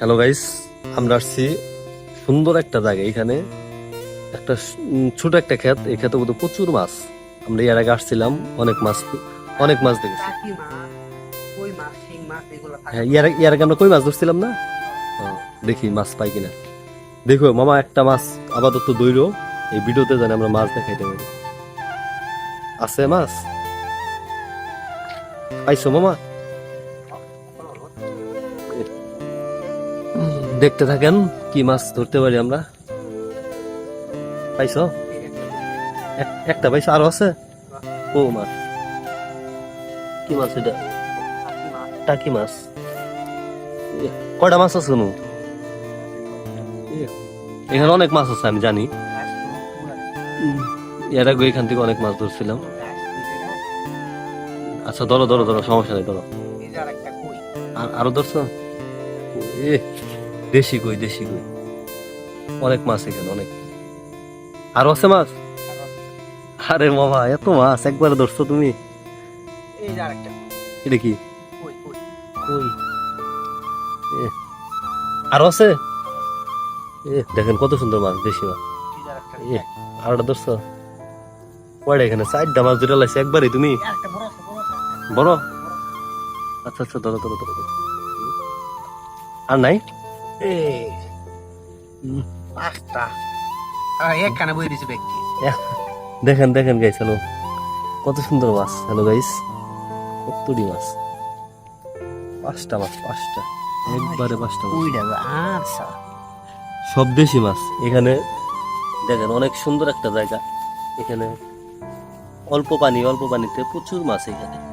Hello guys আমরা আসছি সুন্দর একটা জায়গা এখানে একটা ছোট একটা ক্ষেত। এই ক্ষেতে বোধহয় প্রচুর মাছ। আমরা এর আগে আসছিলাম অনেক মাছ অনেক মাছ দেখেছি। হ্যাঁ ইয়ার ইয়ার আগে আমরা কই মাছ ধরছিলাম না? দেখি মাছ পাই কিনা। দেখো মামা একটা মাছ আপাতত দৈর এই ভিডিওতে জানি আমরা মাছ দেখাইতে পারি। আছে মাছ? পাইছো মামা? দেখতে থাকেন কি মাছ ধরতে পারি আমরা? পাইছো? এক- একটা পাইছো? আরও আছে? ও মাছ কি মাছ এটা? টাকি মাছ। টাকি মাছ আছে এখানে অনেক মাছ আছে, আমি জানি। এর আগে এখান থেকে অনেক মাছ ধরছিলাম। আচ্ছা ধরো ধরো ধরো, সমস্যা নেই, ধরো। আরও ধরছো? এ দেশি কই দেশি কই অনেক মাছ এখানে অনেক। আরও আছে মাছ? আরে মামা এত মাছ একবারে ধরছো তুমি। এটা কি? আরও আছে? এ দেখেন কত সুন্দর মাছ দেশি মাছ। যে আরেকটা। ধরছো? কয়টা এখানে? চারটা মাছ ধরে লাইছে একবারই তুমি? বড় আচ্ছা আচ্ছা ধরো ধরো ধরো। আর নাই? পাঁচটা। আর একখানে বই দিছে ব্যক্তি। দেখেন দেখেন গাইস হ্যালো কত সুন্দর মাছ হ্যালো গাইস কতটি মাছ পাঁচটা মাছ পাঁচটা। একবারে পাঁচটা মাছ। আচ্ছা। সব দেশি মাছ। এখানে দেখেন অনেক সুন্দর একটা জায়গা। এখানে অল্প পানি অল্প পানিতে প্রচুর মাছ এখানে।